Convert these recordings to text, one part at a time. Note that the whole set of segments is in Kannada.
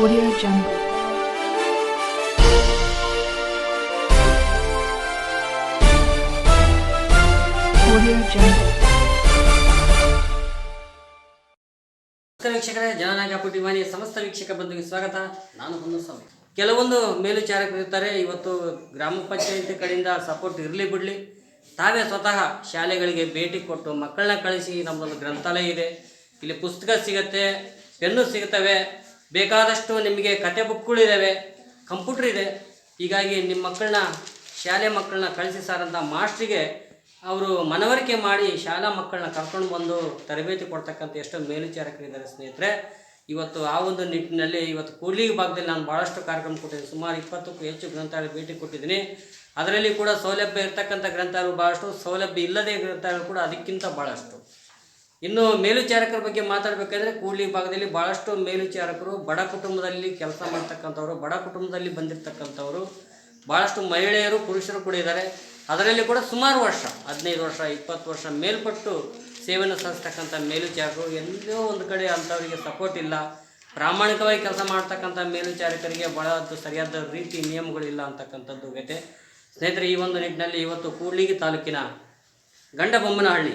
Audio Jungle. ವೀಕ್ಷಕರೇ, ಜನನಾಯಕ ಪುಟಿವಾಣಿ ಸಮಸ್ತ ವೀಕ್ಷಕ ಬಂಧುಗೆ ಸ್ವಾಗತ. ನಾನು ಹೊನ್ನಸ್ವಾಮಿ ಕೆಲವೊಂದು ಮೇಲ್ವಿಚಾರಕರು ಇರ್ತಾರೆ ಇವತ್ತು ಗ್ರಾಮ ಪಂಚಾಯತಿ ಕಡೆಯಿಂದ ಸಪೋರ್ಟ್ ಇರಲಿ ಬಿಡಲಿ. ತಾವೇ ಸ್ವತಃ ಶಾಲೆಗಳಿಗೆ ಭೇಟಿ ಕೊಟ್ಟು ಮಕ್ಕಳನ್ನ ಕಳಿಸಿ ನಮ್ಮದೊಂದು ಗ್ರಂಥಾಲಯ ಇದೆ. ಇಲ್ಲಿ ಪುಸ್ತಕ ಸಿಗುತ್ತೆ, ಪೆನ್ನು ಸಿಗುತ್ತವೆ ಬೇಕಾದಷ್ಟು ನಿಮಗೆ ಕತೆ ಬುಕ್ಗಳಿದ್ದಾವೆ ಕಂಪ್ಯೂಟ್ರ್ ಇದೆ. ಹೀಗಾಗಿ ನಿಮ್ಮ ಮಕ್ಕಳನ್ನ, ಶಾಲೆ ಮಕ್ಕಳನ್ನ ಕಳಿಸಿ ಸರ್ ಅಂತ ಮಾಸ್ಟ್ರಿಗೆ ಅವರು ಮನವರಿಕೆ ಮಾಡಿ ಶಾಲಾ ಮಕ್ಕಳನ್ನ ಕರ್ಕೊಂಡು ಬಂದು ತರಬೇತಿ ಕೊಡ್ತಕ್ಕಂಥ ಎಷ್ಟೋ ಮೇಲ್ವಿಚಾರಕರಿದ್ದಾರೆ ಸ್ನೇಹಿತರೆ. ಇವತ್ತು ಆ ಒಂದು ನಿಟ್ಟಿನಲ್ಲಿ ಇವತ್ತು ಕೂಲಿ ಭಾಗದಲ್ಲಿ ನಾನು ಭಾಳಷ್ಟು ಕಾರ್ಯಕ್ರಮ ಕೊಟ್ಟಿದ್ದೀನಿ. ಸುಮಾರು ಇಪ್ಪತ್ತಕ್ಕೂ ಹೆಚ್ಚು ಗ್ರಂಥಾಲಯ ಭೇಟಿ ಕೊಟ್ಟಿದ್ದೀನಿ. ಅದರಲ್ಲಿ ಕೂಡ ಸೌಲಭ್ಯ ಇರ್ತಕ್ಕಂಥ ಗ್ರಂಥಾಲಯ ಭಾಳಷ್ಟು ಸೌಲಭ್ಯ ಇಲ್ಲದೇ ಗ್ರಂಥಾಲಯ ಕೂಡ ಅದಕ್ಕಿಂತ ಭಾಳಷ್ಟು ಇನ್ನು ಮೇಲುಚಾರಕರ ಬಗ್ಗೆ ಮಾತಾಡಬೇಕಾದ್ರೆ ಕೂಡ್ಲಿ ಭಾಗದಲ್ಲಿ ಭಾಳಷ್ಟು ಮೇಲ್ವಿಚಾರಕರು, ಬಡ ಕುಟುಂಬದಲ್ಲಿ ಕೆಲಸ ಮಾಡ್ತಕ್ಕಂಥವ್ರು, ಬಡ ಕುಟುಂಬದಲ್ಲಿ ಬಂದಿರತಕ್ಕಂಥವ್ರು ಭಾಳಷ್ಟು ಮಹಿಳೆಯರು, ಪುರುಷರು ಕೂಡ ಇದ್ದಾರೆ. ಅದರಲ್ಲಿ ಕೂಡ ಸುಮಾರು ವರ್ಷ, ಹದಿನೈದು ವರ್ಷ, ಇಪ್ಪತ್ತು ವರ್ಷ ಮೇಲ್ಪಟ್ಟು ಸೇವೆಯನ್ನು ಸಲ್ಲಿಸ್ತಕ್ಕಂಥ ಮೇಲುಚಾರಕರು ಎಲ್ಲೋ ಒಂದು ಕಡೆ ಅಂಥವರಿಗೆ ಸಪೋರ್ಟ್ ಇಲ್ಲ. ಪ್ರಾಮಾಣಿಕವಾಗಿ ಕೆಲಸ ಮಾಡ್ತಕ್ಕಂಥ ಮೇಲ್ವಿಚಾರಕರಿಗೆ ಭಾಳ ಸರಿಯಾದ ರೀತಿ ನಿಯಮಗಳಿಲ್ಲ ಅಂತಕ್ಕಂಥದ್ದು ಗತೆ. ಸ್ನೇಹಿತರೆ, ಈ ಒಂದು ನಿಟ್ಟಿನಲ್ಲಿ ಇವತ್ತು ಕೂಡ್ಲಿಗಿ ತಾಲೂಕಿನ ಗಂಡಬೊಮ್ಮನಹಳ್ಳಿ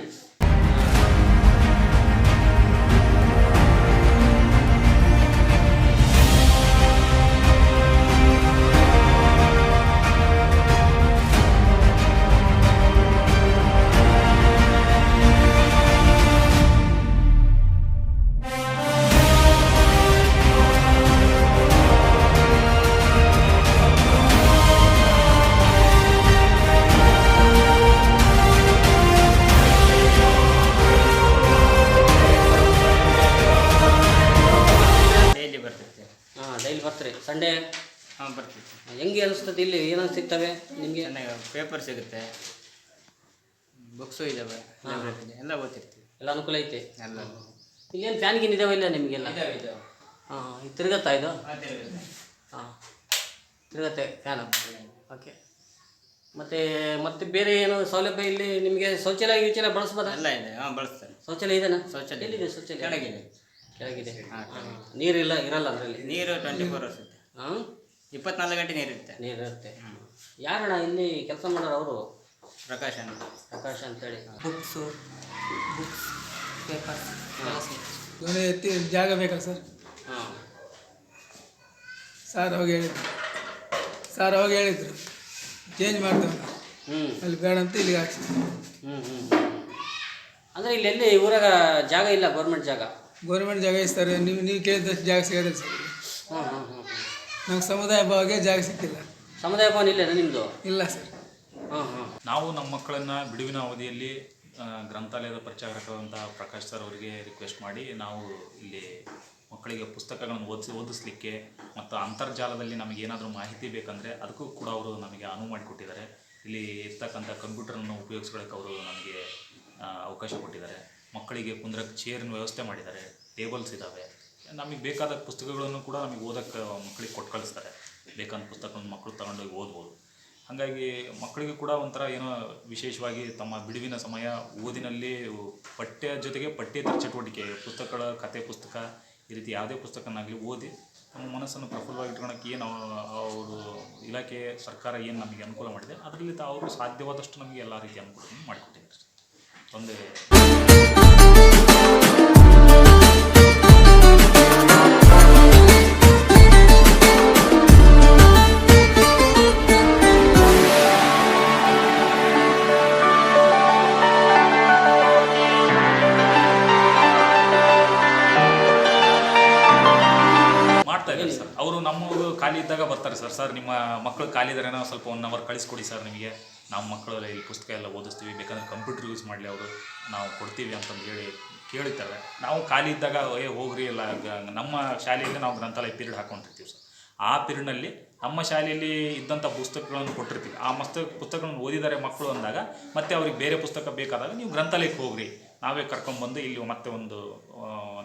ಇಲ್ಲಿ ಏನೇನು ಸಿಗ್ತವೆ? ನಿಮಗೆ? ಚೆನ್ನಾಗಿ ಪೇಪರ್ ಸಿಗುತ್ತೆ. ಬುಕ್ಸು ಇದಾವೆ ಲೈಬ್ರರಿಲಿ ಎಲ್ಲ ಓದ್ತಿರ್ತೀವಿ. ಎಲ್ಲ ಅನುಕೂಲ ಐತೆ? ಎಲ್ಲ ಇಲ್ಲೇನು ಫ್ಯಾನ್ ಗಿನ್ ಇದಾವೆ ಇಲ್ಲ ನಿಮಗೆಲ್ಲ? ಹಾಂ ಇದು ತಿರುಗತ್ತಾ ಇದು? ಹಾಂ ತಿರುಗತ್ತೆ. ಫ್ಯಾನ್ ಓಕೆ ಮತ್ತು ಮತ್ತೆ ಬೇರೆ ಏನು ಸೌಲಭ್ಯ ಇಲ್ಲಿ ನಿಮಗೆ ಶೌಚಾಲಯ ಗಿಚಾಲಯ ಬಳಸ್ಬೋದಾ? ಎಲ್ಲ ಇದೆ. ಹಾಂ ಬಳಸ್ತಾರೆ. ಶೌಚಾಲಯ ಇದೆನಾ? ಶೌಚಾಲಯ ಎಲ್ಲಿದೆ ಶೌಚಾಲಯ? ಕೆಳಗಿದೆ. ಕೆಳಗಿದೆ. ಹಾಂ ಕೆಳಗಿದೆ. ನೀರಿಲ್ಲ ಇರಲ್ಲ ಅದರಲ್ಲಿ? ನೀರು ಟ್ವೆಂಟಿ ಫೋರ್ ಅವರ್ಸ್ ಇದೆ ಹಾಂ? ಇಪ್ಪತ್ನಾಲ್ಕು ಗಂಟೆ ನೀರಿರುತ್ತೆ ನೀರಿರುತ್ತೆ ಯಾರಣ ಯಾರಣ್ಣ ಇಲ್ಲಿ ಕೆಲಸ ಮಾಡೋರು ಅವರು ಪ್ರಕಾಶ್ ಅಂತ ಪ್ರಕಾಶ್ ಅಂತೇಳಿ. ಬುಕ್ಸು ಬುಕ್ಸ್ ಪೇಪರ್ಸ್ ಎತ್ತಿ ಜಾಗ ಬೇಕಲ್ಲ ಸರ್? ಹಾಂ. ಸರ್ ಅವಾಗ ಹೇಳಿದ್ರು. ಸರ್ ಅವಾಗ ಹೇಳಿದ್ರು. ಚೇಂಜ್ ಮಾಡ್ತೇವೆ ಹ್ಞೂ ಅಲ್ಲಿ ಬೇಡ ಅಂತ ಇಲ್ಲಿಗೆ ಹಾಕ್ಸಿ ಹ್ಞೂ ಹ್ಞೂ ಅಂದರೆ ಇಲ್ಲಿ ಎಲ್ಲಿ ಊರಾಗ ಜಾಗ ಇಲ್ಲ ಗೌರ್ಮೆಂಟ್ ಜಾಗ? ಗೌರ್ಮೆಂಟ್ ಜಾಗ ಇಸ್ತಾರೆ. ನೀವು ನೀವು ಕೇಳಿದಷ್ಟು ಜಾಗ ಸಿಗೋದಿಲ್ಲ ಸರ್. ಹಾಂ ಹ್ಞೂ ಹ್ಞೂ ಹ್ಞೂ ನಮ್ಗೆ ಸಮುದಾಯ ಭಾವಗೆ ಜಾಗ ಸಿಕ್ಕಿಲ್ಲ. ಸಮುದಾಯ ಭವನ ಇಲ್ಲೇನಾ ನಿಮ್ಮದು ಇಲ್ಲ ಸರ್. ಹಾಂ ಹಾಂ. ನಾವು ನಮ್ಮ ಮಕ್ಕಳನ್ನು ಬಿಡುವಿನ ಅವಧಿಯಲ್ಲಿ ಆ, ಗ್ರಂಥಾಲಯದ ಪರಿಚಾರಕರಾದಂತಹ ಪ್ರಕಾಶ್ ಸರ್ ಅವರಿಗೆ ರಿಕ್ವೆಸ್ಟ್ ಮಾಡಿ ನಾವು ಇಲ್ಲಿ ಮಕ್ಕಳಿಗೆ ಪುಸ್ತಕಗಳನ್ನು ಓದಿಸಿ ಓದಿಸ್ಲಿಕ್ಕೆ ಮತ್ತು ಅಂತರ್ಜಾಲದಲ್ಲಿ ನಮಗೆ ಏನಾದರೂ ಮಾಹಿತಿ ಬೇಕಂದರೆ ಅದಕ್ಕೂ ಕೂಡ ಅವರು ನಮಗೆ ಅನುವು ಮಾಡಿಕೊಟ್ಟಿದ್ದಾರೆ. ಇಲ್ಲಿ ಇರ್ತಕ್ಕಂಥ ಕಂಪ್ಯೂಟರನ್ನು ಉಪಯೋಗಿಸ್ಕೊಳಕ್ಕೆ ಅವರು ನಮಗೆ ಆ, ಅವಕಾಶ ಕೊಟ್ಟಿದ್ದಾರೆ. ಮಕ್ಕಳಿಗೆ ಕುಂದ್ರಕ್ಕೆ ಚೇರಿನ ವ್ಯವಸ್ಥೆ ಮಾಡಿದ್ದಾರೆ. ಟೇಬಲ್ಸ್ ಇದ್ದಾವೆ. ನಮಗೆ ಬೇಕಾದ ಪುಸ್ತಕಗಳನ್ನು ಕೂಡ ನಮಗೆ ಓದೋಕ್ಕೆ ಮಕ್ಕಳಿಗೆ ಕೊಟ್ಟು ಕಳಿಸ್ತಾರೆ. ಬೇಕಾದ ಪುಸ್ತಕಗಳನ್ನು ಮಕ್ಕಳು ತಗೊಂಡೋಗಿ ಓದ್ಬೋದು. ಹಾಗಾಗಿ ಮಕ್ಕಳಿಗೆ ಕೂಡ ಒಂಥರ ಏನೋ ವಿಶೇಷವಾಗಿ ತಮ್ಮ ಬಿಡುವಿನ ಸಮಯ ಓದಿನಲ್ಲಿ ಪಠ್ಯ ಜೊತೆಗೆ ಪಠ್ಯೇತರ ಚಟುವಟಿಕೆ, ಪುಸ್ತಕಗಳ ಕತೆ ಪುಸ್ತಕ, ಈ ರೀತಿ ಯಾವುದೇ ಪುಸ್ತಕನಾಗಲಿ ಓದಿ ತಮ್ಮ ಮನಸ್ಸನ್ನು ಪ್ರಫುಲ್ಲವಾಗಿ ಇಟ್ಕೊಳಕ್ಕೆ ಏನು ಅವರು ಇಲಾಖೆ ಸರ್ಕಾರ ಏನು ನಮಗೆ ಅನುಕೂಲ ಮಾಡಿದೆ, ಅದರಲ್ಲಿ ಅವರು ಸಾಧ್ಯವಾದಷ್ಟು ನಮಗೆ ಎಲ್ಲ ರೀತಿಯ ಅನುಕೂಲವನ್ನು ಮಾಡಿಕೊಟ್ಟಿದ್ದಾರೆ. ತೊಂದರೆ ಸರ್ ಅವರು ನಮ್ಮವರು ಖಾಲಿ ಇದ್ದಾಗ ಬರ್ತಾರೆ ಸರ್. ಸರ್, ನಿಮ್ಮ ಮಕ್ಕಳು ಖಾಲಿ ಇದ್ದಾರೆ ನಾವು ಸ್ವಲ್ಪ ಒನ್ ಅವರ್ ಕಳಿಸ್ಕೊಡಿ ಸರ್ ನಿಮಗೆ. ನಮ್ಮ ಮಕ್ಕಳು ಇಲ್ಲಿ ಪುಸ್ತಕ ಎಲ್ಲ ಓದಿಸ್ತೀವಿ. ಬೇಕಂದ್ರೆ ಕಂಪ್ಯೂಟರ್ ಯೂಸ್ ಮಾಡಲಿ ಅವರು. ನಾವು ಕೊಡ್ತೀವಿ ಅಂತಂದು ಹೇಳಿ ಕೇಳಿರ್ತಾರೆ ನಾವು ಖಾಲಿ ಇದ್ದಾಗ, ಏ, ಹೋಗ್ರಿ ಎಲ್ಲ ನಮ್ಮ ಶಾಲೆಯಲ್ಲಿ ನಾವು ಗ್ರಂಥಾಲಯ ಪೀರಿಯಡ್ ಹಾಕೊಂಡಿರ್ತೀವಿ ಸರ್. ಆ ಪೀರಿಯಡ್ನಲ್ಲಿ ನಮ್ಮ ಶಾಲೆಯಲ್ಲಿ ಇದ್ದಂಥ ಪುಸ್ತಕಗಳನ್ನು ಕೊಟ್ಟಿರ್ತೀವಿ. ಆ ಮಸ್ತ ಪುಸ್ತಕಗಳನ್ನು ಓದಿದ್ದಾರೆ ಮಕ್ಕಳು ಅಂದಾಗ ಮತ್ತೆ ಅವ್ರಿಗೆ ಬೇರೆ ಪುಸ್ತಕ ಬೇಕಾದಾಗ ನೀವು ಗ್ರಂಥಾಲಯಕ್ಕೆ ಹೋಗ್ರಿ. ನಾವೇ ಕರ್ಕೊಂಡ್ಬಂದು ಇಲ್ಲಿ ಮತ್ತೆ ಒಂದು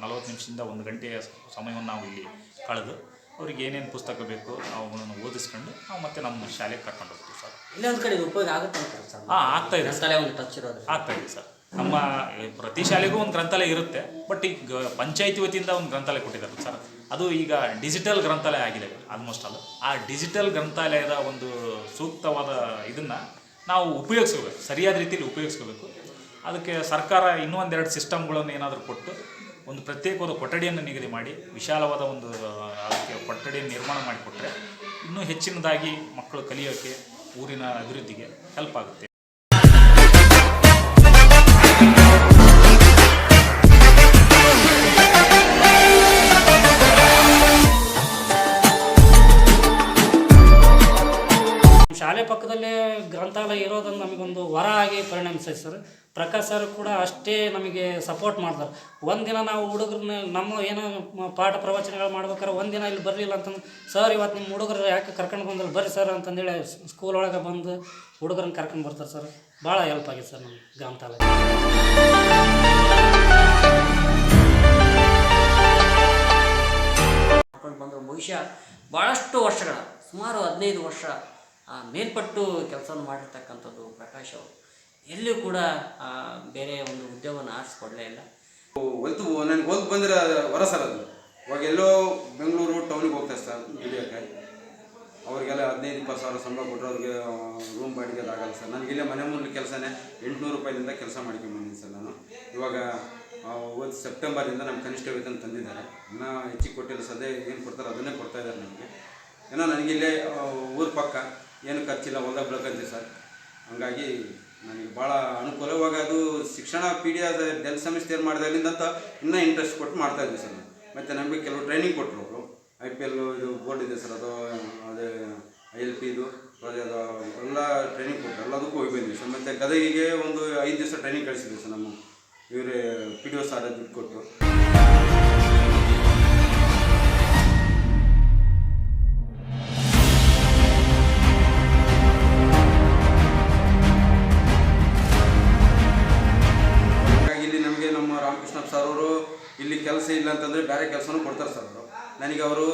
ನಲವತ್ತು ನಿಮಿಷದಿಂದ ಒಂದು ಗಂಟೆಯ ಸಮಯವನ್ನು ನಾವು ಇಲ್ಲಿ ಕಳೆದು ಅವ್ರಿಗೆ ಏನೇನು ಪುಸ್ತಕ ಬೇಕು ಅವುಗಳನ್ನು ಓದಿಸ್ಕೊಂಡು ನಾವು ಮತ್ತೆ ನಮ್ಮ ಶಾಲೆಗೆ ಕರ್ಕೊಂಡು ಹೋಗ್ತೀವಿ ಸರ್. ಇಲ್ಲೊಂದು ಕಡೆ ಉಪಯೋಗ ಆಗುತ್ತೆ ಅಂತಾರೆ ಸರ್. ಹಾಂ ಆಗ್ತಾ ಇದೆ. ಸರ್ ಗ್ರಂಥಾಲಯ ಒಂದು ಟಚ್ ಇರೋದು ಆಗ್ತಾ ಇದೆ ಸರ್. ನಮ್ಮ ಪ್ರತಿ ಶಾಲೆಗೂ ಒಂದು ಗ್ರಂಥಾಲಯ ಇರುತ್ತೆ ಬಟ್ ಈಗ ಪಂಚಾಯತಿ ವತಿಯಿಂದ ಒಂದು ಗ್ರಂಥಾಲಯ ಕೊಟ್ಟಿದ್ದಾರೆ ಸರ್. ಅದು ಈಗ ಡಿಜಿಟಲ್ ಗ್ರಂಥಾಲಯ ಆಗಿದೆ ಆಲ್ಮೋಸ್ಟ್ ಅಲ್ಲ ಆ ಡಿಜಿಟಲ್ ಗ್ರಂಥಾಲಯದ ಒಂದು ಸೂಕ್ತವಾದ ಇದನ್ನು ನಾವು ಉಪಯೋಗಿಸ್ಕೋಬೇಕು ಸರಿಯಾದ ರೀತಿಯಲ್ಲಿ ಉಪಯೋಗಿಸ್ಕೋಬೇಕು. ಅದಕ್ಕೆ ಸರ್ಕಾರ ಇನ್ನೂ ಒಂದೆರಡು ಸಿಸ್ಟಮ್ಗಳನ್ನು ಏನಾದರೂ ಕೊಟ್ಟು ಒಂದು ಪ್ರತ್ಯೇಕವಾದ ಕೊಠಡಿಯನ್ನು ನಿಗದಿ ಮಾಡಿ ವಿಶಾಲವಾದ ಒಂದು ಕೊಠಡಿಯನ್ನು ನಿರ್ಮಾಣ ಮಾಡಿಕೊಟ್ರೆ ಇನ್ನೂ ಹೆಚ್ಚಿನದಾಗಿ ಮಕ್ಕಳು ಕಲಿಯೋಕ್ಕೆ ಊರಿನ ಅಭಿವೃದ್ಧಿಗೆ ಹೆಲ್ಪ್ ಆಗುತ್ತೆ. ಶಾಲೆ ಪಕ್ಕದಲ್ಲೇ ಗ್ರಂಥಾಲಯ ಇರೋದನ್ನು ನಮಗೊಂದು ವರ ಆಗಿ ಪರಿಣಮಿಸಿದೆ ಸರ್. ಪ್ರಕಾಶ್ ಸರ್ ಕೂಡ ಅಷ್ಟೇ ನಮಗೆ ಸಪೋರ್ಟ್ ಮಾಡ್ತಾರೆ. ಒಂದಿನ ನಾವು ಹುಡುಗರನ್ನ ನಮ್ಮ ಏನೋ ಪಾಠ ಪ್ರವಚನಗಳು ಮಾಡ್ಬೇಕಾದ್ರೆ ಒಂದಿನ ಇಲ್ಲಿ ಬರಲಿಲ್ಲ ಅಂತಂದು, ಸರ್ ಇವತ್ತು ನಿಮ್ಮ ಹುಡುಗರು ಯಾಕೆ ಕರ್ಕೊಂಡು ಬಂದಿಲ್ಲ? ಬರ್ರಿ ಸರ್, ಅಂತಂದೇಳಿ ಸ್ಕೂಲ್ ಒಳಗೆ ಬಂದು ಹುಡುಗರನ್ನ ಕರ್ಕೊಂಡು ಬರ್ತಾರೆ ಸರ್. ಭಾಳ ಹೆಲ್ಪ್ ಆಗಿದೆ ಸರ್ ನಮ್ಮ ಗ್ರಂಥಾಲಯ. ಬಂದರು ಬಹುಶಃ ಭಾಳಷ್ಟು ವರ್ಷಗಳ, ಸುಮಾರು ಹದಿನೈದು ವರ್ಷ ಆ, ಮೇಲ್ಪಟ್ಟು ಕೆಲಸವನ್ನು ಮಾಡಿರ್ತಕ್ಕಂಥದ್ದು ಪ್ರಕಾಶ್ ಅವರು. ಎಲ್ಲಿಯೂ ಕೂಡ ಬೇರೆ ಒಂದು ಉದ್ಯೋಗವನ್ನು ಆರಿಸ್ಕೊಡ್ಲೇ ಇಲ್ಲ. ಒಲ್ತು ನನಗೆ ಹೋಗಿ ಬಂದಿರೋ ವರ ಸರ್ ಅದು. ಇವಾಗ ಎಲ್ಲೋ ಬೆಂಗಳೂರು ಟೌನಿಗೆ ಹೋಗ್ತಾರೆ ಸರ್ ದುಡಿಯೋಕ್ಕೆ ಅವರಿಗೆಲ್ಲ ಹದಿನೈದು ಇಪ್ಪತ್ತು ಸಾವಿರ ಸಂಬಳ ಕೊಟ್ಟರೆ ಅವ್ರಿಗೆ ರೂಮ್ ಬಾಡಿಗೆ ಅದಾಗಲ್ಲ ಸರ್. ನನಗೆ ಇಲ್ಲೇ ಮನೆ ಮುಂದೆ ಕೆಲಸನೇ. ಎಂಟುನೂರು ರೂಪಾಯಿಯಿಂದ ಕೆಲಸ ಮಾಡ್ಕೊಂಬಂದಿನಿ ಸರ್ ನಾನು. ಇವಾಗ ಒಂದು ಸೆಪ್ಟೆಂಬರಿಂದ ನಮ್ಮ ಕನಿಷ್ಠ ವೇತನ ತಂದಿದ್ದಾರೆ. ಇನ್ನೂ ಹೆಚ್ಚಿಗೆ ಕೊಟ್ಟಿಲ್ಲ ಸದ್ಯ ಏನು ಕೊಡ್ತಾರೆ ಅದನ್ನೇ ಕೊಡ್ತಾ ಇದ್ದಾರೆ ನಮಗೆ ಏನೋ ನನಗಿಲ್ಲೇ ಊರ ಪಕ್ಕ. ಏನು ಖರ್ಚಿಲ್ಲ ಹೊಲ್ದಾಗ ಬೆಳ್ಕೊಂತೀವಿ ಸರ್. ಹಂಗಾಗಿ ನನಗೆ ಭಾಳ ಅನುಕೂಲವಾಗಿ ಅದು ಶಿಕ್ಷಣ ಪಿ ಡಿ ಆದ ಡೆಲ್ ಸೆಮಿಸ್ಟರ್ ಮಾಡಿದಾಗಲಿಂದ ಅಂತ ಇನ್ನೂ ಇಂಟ್ರೆಸ್ಟ್ ಕೊಟ್ಟು ಮಾಡ್ತಾ ಇದ್ವಿ ಸರ್. ಮತ್ತು ನಮಗೆ ಕೆಲವು ಟ್ರೈನಿಂಗ್ ಕೊಟ್ಟರು ಅವರು. ಐ ಪಿ ಎಲ್ ಇದು ಬೋರ್ಡ್ ಇದೆ ಸರ್, ಅದು, ಅದೇ ಐ ಎಲ್ ಪಿ ಇದು, ಅದು ಎಲ್ಲ ಟ್ರೈನಿಂಗ್ ಕೊಟ್ಟರು ಎಲ್ಲದಕ್ಕೂ ಹೋಗಿ ಬಂದ್ವಿ ಸರ್. ಮತ್ತು ಗದಗಿಗೆ ಒಂದು ಐದು ದಿವಸ ಟ್ರೈನಿಂಗ್ ಕಳಿಸಿದ್ವಿ ಸರ್ ನಮ್ಮ ಇವರೇ ಪಿ ಡಿ ಒ ಸಾರ ದುಡ್ಡು ಕೊಟ್ಟು. ಇಲ್ಲಿ ಕೆಲಸ ಇಲ್ಲ ಅಂತಂದರೆ ಬೇರೆ ಕೆಲಸನೂ ಕೊಡ್ತಾರೆ ಸರ್ ಅವರು. ನನಗೆ ಅವರು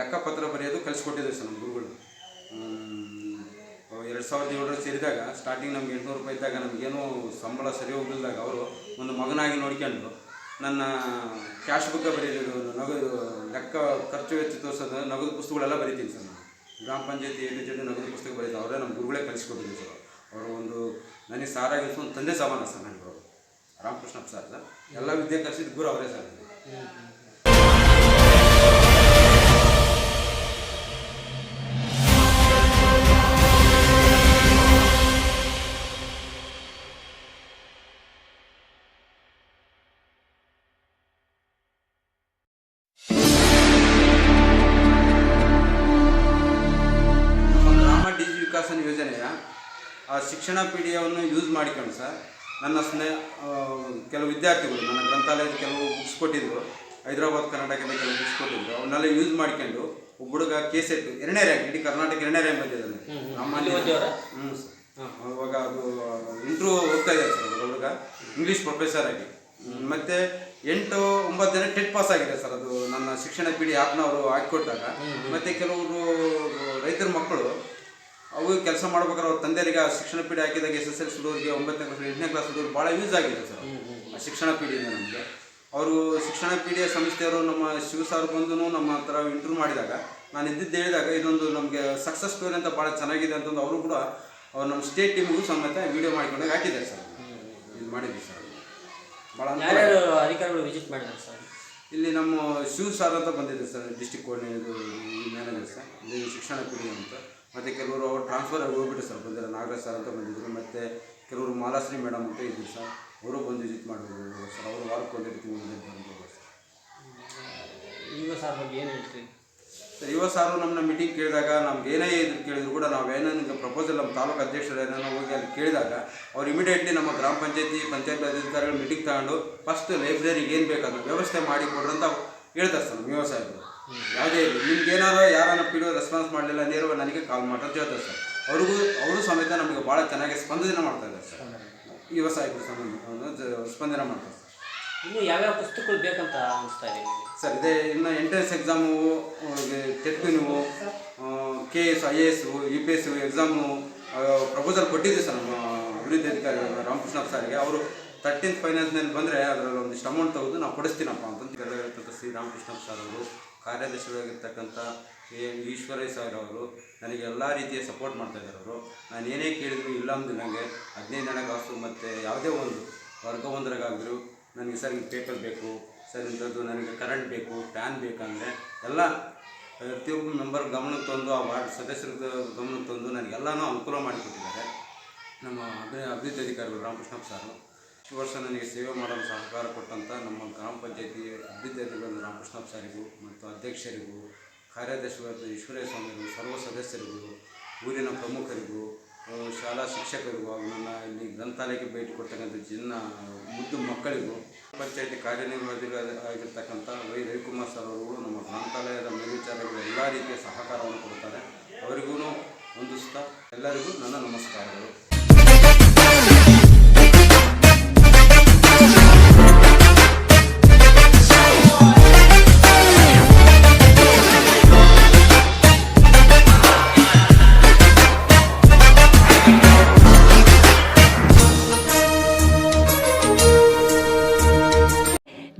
ಲೆಕ್ಕಪತ್ರ ಬರೆಯೋದು ಕಲಿಸ್ಕೊಟ್ಟಿದ್ದೆ ಸರ್ ನಮ್ಮ ಗುರುಗಳು. ಎರಡು ಸಾವಿರದ ಏಳರಲ್ಲಿ ಸೇರಿದಾಗ ಸ್ಟಾರ್ಟಿಂಗ್ ನಮ್ಗೆ ಎಂಟುನೂರು ರೂಪಾಯಿ ಇದ್ದಾಗ ನಮಗೇನು ಸಂಬಳ ಸರಿ ಹೋಗಿಲ್ದಾಗ ಅವರು ಒಂದು ಮಗನಾಗಿ ನೋಡ್ಕೊಂಡು ನನ್ನ ಕ್ಯಾಶ್ ಬುಕ್ಕ ಬರೀಯೋದು, ನಗದು, ಲೆಕ್ಕ ಖರ್ಚು ವೆಚ್ಚ ತೋರಿಸೋದು, ನಗದು ಪುಸ್ತಕಗಳೆಲ್ಲ ಬರೀತೀನಿ ಸರ್ ನಾನು. ಗ್ರಾಮ ಪಂಚಾಯತಿ ಎ ಜೊತೆ ನಗದು ಪುಸ್ತಕ ಬರೀತಾರೆ ಅವರೇ ನಮ್ಮ ಗುರುಗಳೇ ಕಲಿಸ್ಕೊಟ್ಟಿದ್ರು ಸರ್ ಅವರು. ಒಂದು, ನನಗೆ ಸಾರಾಗಿತ್ತು ಒಂದು ತಂದೆ ಸಮಾನ ಸರ್ ನನಗೆ. Ramakrishna sir sir. ಎಲ್ಲ ವಿದ್ಯೆ ಕಲಿಸಿದ ಗುರು ಅವರೇ ಸರ್. ಗ್ರಾಮ ಡಿಜಿ ವಿಕಾಸನ ಯೋಜನೆಯ, ಆ ಶಿಕ್ಷಣ ಪೀಡಿಯವನ್ನು ಯೂಸ್ ಮಾಡಿಕೊಂಡು ಸರ್. ನನ್ನ ಸ್ನೇಹ ಕೆಲವು ವಿದ್ಯಾರ್ಥಿಗಳು ನನ್ನ ಗ್ರಂಥಾಲಯದ ಕೆಲವು ಬುಕ್ಸ್ ಕೊಟ್ಟಿದ್ರು ಹೈದರಾಬಾದ್ ಕರ್ನಾಟಕದ ಕೆಲವು ಬುಕ್ಸ್ ಕೊಟ್ಟಿದ್ರು ಅವನ್ನೆಲ್ಲ ಯೂಸ್ ಮಾಡ್ಕೊಂಡು ಒಬ್ಬ ಹುಡುಗ ಕೆ ಸೆಟ್ ಎರಡನೇ ರ್ಯಾಂಕ್ ಇಡೀ ಕರ್ನಾಟಕ ಎರಡನೇ ರ್ಯಾಂಕ್ ಬಂದಿದ್ದಾನೆ? ಹ್ಞೂ ಸರ್. ಅವಾಗ ಅದು ಇಂಟ್ರೂ ಹೋಗ್ತಾ ಇದ್ದಾರೆ ಸರ್ ಅದು ಹುಡುಗ. ಇಂಗ್ಲೀಷ್ ಪ್ರೊಫೆಸರ್ ಆಗಿ. ಮತ್ತೆ ಎಂಟು ಒಂಬತ್ತು ಜನ ಟೆಟ್ ಪಾಸ್ ಆಗಿದೆ ಸರ್ ಅದು ನನ್ನ ಶಿಕ್ಷಣ ಪೀಡಿ ಆಪ್ನವರು ಅವರು ಹಾಕಿಕೊಟ್ಟಾಗ ಮತ್ತೆ ಕೆಲವರು ರೈತರ ಮಕ್ಕಳು ಅವು ಕೆಲಸ ಮಾಡ್ಬೇಕಾದ್ರೆ ಅವ್ರ ತಂದೆಯರಿಗೆ ಆ ಶಿಕ್ಷಣ ಪೀಡೆ ಹಾಕಿದಾಗ ಎಸ್ ಎಸ್ ಎಲ್ ಸಿ ಹುಡುಗರಿಗೆ ಒಂಬತ್ತನೇ ಕ್ಲಾಸ್ ಎಂಟನೇ ಕ್ಲಾಸ್ ಹುಡುಗರು ಭಾಳ ಯೂಸ್ ಆಗಿದೆ ಸರ್. ಆ ಶಿಕ್ಷಣ ಪೀಡೆಯಿಂದ ನಮಗೆ. ಅವರು ಶಿಕ್ಷಣ ಪೀಡಿಯ ಸಂಸ್ಥೆಯವರು ನಮ್ಮ ಶಿವ ಸರ್ ಬಂದು ನಮ್ಮ ಹತ್ರ ಇಂಟರ್ವ್ಯೂ ಮಾಡಿದಾಗ ನಾನು ಇದ್ದಿದ್ದು ಹೇಳಿದಾಗ ಇದೊಂದು ನಮಗೆ ಸಕ್ಸಸ್ ಸ್ಟೋರಿ ಅಂತ ಭಾಳ ಚೆನ್ನಾಗಿದೆ ಅಂತಂದು ಅವರು ಕೂಡ ಅವ್ರು ನಮ್ಮ ಸ್ಟೇಟ್ ಟೀಮ್ಗೂ ಸಮೇತ ವಿಡಿಯೋ ಮಾಡಿಕೊಂಡಾಗ ಹಾಕಿದ್ದಾರೆ ಸರ್. ಇದು ಮಾಡಿದ್ವಿ ಸರ್. ಭಾಳ ಅಧಿಕಾರಿಗಳು ವಿಸಿಟ್ ಮಾಡಿದ್ದಾರೆ ಸರ್? ಇಲ್ಲಿ ನಮ್ಮ ಶಿವ ಸಾರ್ ಅಂತ ಬಂದಿದೆ sir district coordinator manager sir. ಇಲ್ಲಿ ಶಿಕ್ಷಣ ಪೀಡಿ ಅಂತ. ಮತ್ತು ಕೆಲವರು ಅವ್ರು ಟ್ರಾನ್ಸ್ಫರ್ ಆಗಿ ಹೋಗ್ಬಿಟ್ಟು ಸರ್. ಬಂದಿಲ್ಲ ನಾಗರಾಜ್ ಸರ್ ಅಂತ ಬಂದಿದ್ದರು ಮತ್ತು ಕೆಲವರು ಮಾಲಾಶ್ರೀ ಮೇಡಮ್ ಅಂತ ಇದ್ದರು ಸರ್. ಅವರು ಬಂದು ವಿಸಿಟ್ ಮಾಡಿದ್ರು ಸರ್. ಅವರು ವಾರಕ್ಕೆ ಒಂದೇ ತಿಂಗಳು ಬಂದಿದ್ರು ಸರ್. ಯುವ ಸರ್ ಬಗ್ಗೆ ಏನು ಹೇಳ್ತೀರಿ? ಸರ್ ಯುವ ಸಾರು ನಮ್ಮನ್ನ ಮೀಟಿಂಗ್ ಕೇಳಿದಾಗ ನಮ್ಗೆ ಏನೇ ಇದ್ರು ಕೇಳಿದ್ರು ಕೂಡ ನಾವು ಏನೇನು ಪ್ರಪೋಸಲ್ ನಮ್ಮ ತಾಲೂಕು ಅಧ್ಯಕ್ಷರು ಏನೇನೋ ಹೋಗಿ ಅಲ್ಲಿ ಕೇಳಿದಾಗ ಅವ್ರು ಇಮಿಡಿಯೇಟ್ಲಿ ನಮ್ಮ ಗ್ರಾಮ ಪಂಚಾಯತಿ ಪಂಚಾಯತ್ ಅಧಿಕಾರಿಗಳು ಮೀಟಿಂಗ್ ತಗೊಂಡು ಫಸ್ಟ್ ಲೈಬ್ರರಿಗೆ ಏನು ಬೇಕಾದ ವ್ಯವಸ್ಥೆ ಮಾಡಿ ಕೊಡ್ರಿ ಅಂತ ಹೇಳ್ತಾರೆ ಸರ್ ನಮ್ಮ ಸಾಹೇಬರು ಯಾವುದೇ ನಿಮ್ಗೆ ಏನಾದ್ರು ಪಿಡಿಯೋ ರೆಸ್ಪಾನ್ಸ್ ಮಾಡಲಿಲ್ಲ ನೇರವಾಗಿ ನನಗೆ ಕಾಲ್ ಮಾಡೋದು ಜೊತೆ ಹೇಳ್ತಾರೆ ಸರ್. ಅವ್ರಿಗೂ ಅವರು ಸಮೇತ ನಮಗೆ ಭಾಳ ಚೆನ್ನಾಗಿ ಸ್ಪಂದನೆ ಮಾಡ್ತಾ ಇದ್ದಾರೆ ಸರ್. ಯುವ ಸಾಹಿತ್ಯ ಸಂಬಂಧ ಸ್ಪಂದನೆ ಮಾಡ್ತಾರೆ ಸರ್. ಇನ್ನು ಯಾವ್ಯಾವ ಪುಸ್ತಕಗಳು ಬೇಕಂತ ಅನಿಸ್ತಾ ಇದೆ ಸರ್ ಇದೇ ಇನ್ನು ಎಂಟ್ರೆನ್ಸ್ ಎಕ್ಸಾಮು ಟೆಟ್ಟು ನೀವು K S I A S U P S exam proposal ಕೊಟ್ಟಿದ್ದೆ ಸರ್ ನಮ್ಮ ಅಭಿವೃದ್ಧಿ ಅಧಿಕಾರಿ ರಾಮಕೃಷ್ಣ ಸಾರಿಗೆ. ಅವರು ತರ್ಟೀನ್ ಫೈನಾನ್ಸ್ನಲ್ಲಿ ಬಂದರೆ ಅದರಲ್ಲಿ ಒಂದಿಷ್ಟು ಅಮೌಂಟ್ ತೆಗೆದು ನಾವು ಕೊಡಿಸ್ತೀನಪ್ಪ ಅಂತಂದು ಹೇಳಿರ್ತಕ್ಕಂಥ ಶ್ರೀ ರಾಮಕೃಷ್ಣ ಸರ್ ಅವರು. ಕಾರ್ಯದರ್ಶಿಯಾಗಿರ್ತಕ್ಕಂಥ ಈಶ್ವರಯ್ಯ ಸರ್ ಅವರು ನನಗೆ ಎಲ್ಲ ರೀತಿಯ ಸಪೋರ್ಟ್ ಮಾಡ್ತಾ ಇದ್ದಾರೆ ಅವರು. ನಾನು ಏನೇ ಕೇಳಿದ್ರು ಇಲ್ಲ ಅಂದ್ರೆ ನನಗೆ ಹದಿನೈದು ನನಗೆ ಕಾಸು ಮತ್ತು ಯಾವುದೇ ಒಂದು ವರ್ಗ ಒಂದರಾಗಾದ್ರು ನನಗೆ ಸರ್ ನಿಮ್ಗೆ ಪೇಪರ್ ಬೇಕು, ಸರ್ ಇಂಥದ್ದು ನನಗೆ ಕರೆಂಟ್ ಬೇಕು ಫ್ಯಾನ್ ಬೇಕಂದರೆ ಎಲ್ಲ ಪ್ರತಿಯೊಬ್ಬ ಮೆಂಬರ್ ಗಮನಕ್ಕೆ ತಂದು ಆ ವಾರ್ಡ್ ಸದಸ್ಯರ ಗಮನಕ್ಕೆ ತಂದು ನನಗೆಲ್ಲನೂ ಅನುಕೂಲ ಮಾಡಿಕೊಟ್ಟಿದ್ದಾರೆ ನಮ್ಮ ಅಭಿ, ಅಭಿವೃದ್ಧಿ ಅಧಿಕಾರಿಗಳು ರಾಮಕೃಷ್ಣಪ್ಪ ಸಾರು ಈ ವರ್ಷ ನನಗೆ ಸೇವೆ ಮಾಡಲು ಸಹಕಾರ ಕೊಟ್ಟಂಥ ನಮ್ಮ ಗ್ರಾಮ ಪಂಚಾಯತಿ ಅಭಿವೃದ್ಧಿ ಅಧಿಕಾರಿಗಳು ರಾಮಕೃಷ್ಣಪ್ಪ ಸಾರಿಗೂ ಮತ್ತು ಅಧ್ಯಕ್ಷರಿಗೂ ಕಾರ್ಯದರ್ಶಿಗಳಾದ ಈಶ್ವರಯ್ಯ ಸ್ವಾಮಿಗಳು ಸರ್ವ ಸದಸ್ಯರಿಗೂ ಊರಿನ ಪ್ರಮುಖರಿಗೂ ಶಾಲಾ ಶಿಕ್ಷಕರಿಗೂ ನನ್ನ ಇಲ್ಲಿ ಗ್ರಂಥಾಲಯಕ್ಕೆ ಭೇಟಿ ಕೊಡ್ತಕ್ಕಂಥ ಜನ, ಮುದ್ದು ಮಕ್ಕಳಿಗೂ, ಪಂಚಾಯಿತಿ ಕಾರ್ಯನಿರ್ವಾಹಕ ಆಗಿರ್ತಕ್ಕಂಥ ವೈ ರವಿಕುಮಾರ್ ಸರ್ ಅವರುಗಳು ನಮ್ಮ ಗ್ರಂಥಾಲಯದ ಮೇಲ್ವಿಚಾರಗಳು ಎಲ್ಲ ರೀತಿಯ ಸಹಕಾರವನ್ನು ಕೊಡ್ತಾರೆ. ಅವರಿಗೂ ಹೊಂದಿಸ್ತಾ ಎಲ್ಲರಿಗೂ ನನ್ನ ನಮಸ್ಕಾರಗಳು.